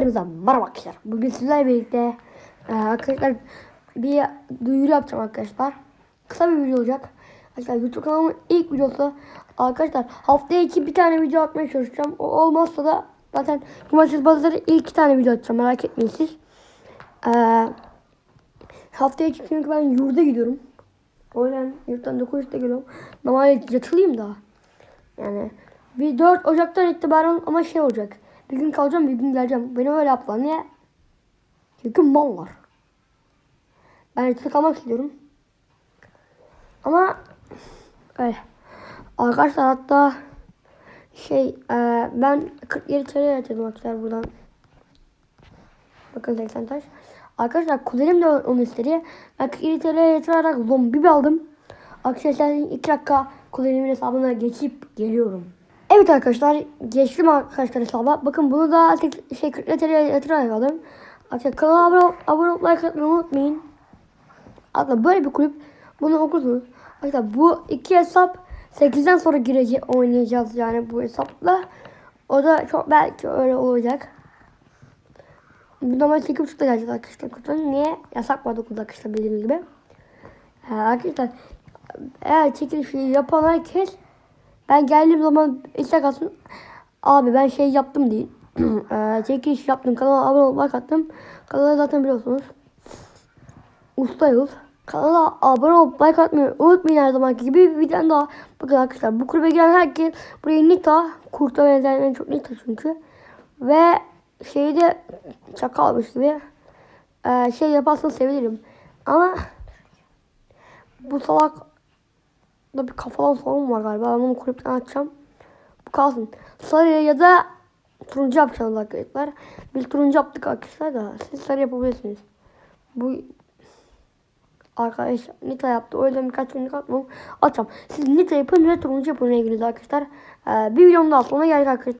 Hepinize merhaba arkadaşlar. Bugün sizlerle birlikte e, arkadaşlar bir duyuru yapacağım arkadaşlar. Kısa bir video olacak. Arkadaşlar YouTube kanalımın ilk videosu. Arkadaşlar haftaya iki bir tane video atmaya çalışacağım. O olmazsa da zaten cumartesi pazarı ilk iki tane video atacağım. Merak etmeyin siz. E, haftaya çünkü ben yurda gidiyorum. O yüzden yurttan 9'da geliyorum. Normalde yatılıyım da. Yani bir 4 Ocak'tan itibaren ama şey olacak. Bir gün kalacağım bir gün geleceğim. Benim öyle yaptılar. Niye? Çünkü mal var. Ben yatılı kalmak istiyorum. Ama öyle. Arkadaşlar hatta şey e, ben 47 TL yatırdım arkadaşlar buradan. Bakın 80 taş. Arkadaşlar kuzenim de onu istedi. Ben 47 TL yatırarak zombi aldım. Arkadaşlar 2 dakika kuzenimin hesabına geçip geliyorum. Evet arkadaşlar geçtim arkadaşlar hesaba. Bakın bunu da tek şey 40 TL'ye yatırarak aldım. Arkadaşlar kanala abone, abone olup like atmayı unutmayın. Hatta böyle bir kulüp bunu okursunuz. Arkadaşlar bu iki hesap 8'den sonra gireceğiz oynayacağız yani bu hesapla. O da çok belki öyle olacak. Normal 8.30'da geleceğiz arkadaşlar. Kutunun niye? Yasak var 9'da arkadaşlar bildiğiniz gibi. Ee, arkadaşlar eğer çekilişi yapan herkes ben geldiğim zaman istek atsın. Abi ben şey yaptım değil. ee, çekiliş yaptım. Kanala abone olmayı like attım. Kanalı zaten biliyorsunuz. Ustayız. Kanala abone olup like atmayı unutmayın her zamanki gibi. Bir tane daha. Bakın arkadaşlar bu kulübe giren herkes buraya Nita. Kurta benzeyen en çok Nita çünkü. Ve şeyde çakalmış gibi. Ee, şey yaparsanız sevinirim. Ama bu salak da bir kafadan sorun var galiba. Ben bunu kulüpten açacağım. Bu kalsın. Sarı ya da turuncu yapacağız arkadaşlar. Biz turuncu yaptık arkadaşlar da siz sarı yapabilirsiniz. Bu arkadaş Nita yaptı. O yüzden birkaç günlük atmam. Açacağım. Siz Nita yapın ve turuncu yapın ilgili arkadaşlar. Ee, bir videom daha sonra geldik arkadaşlar.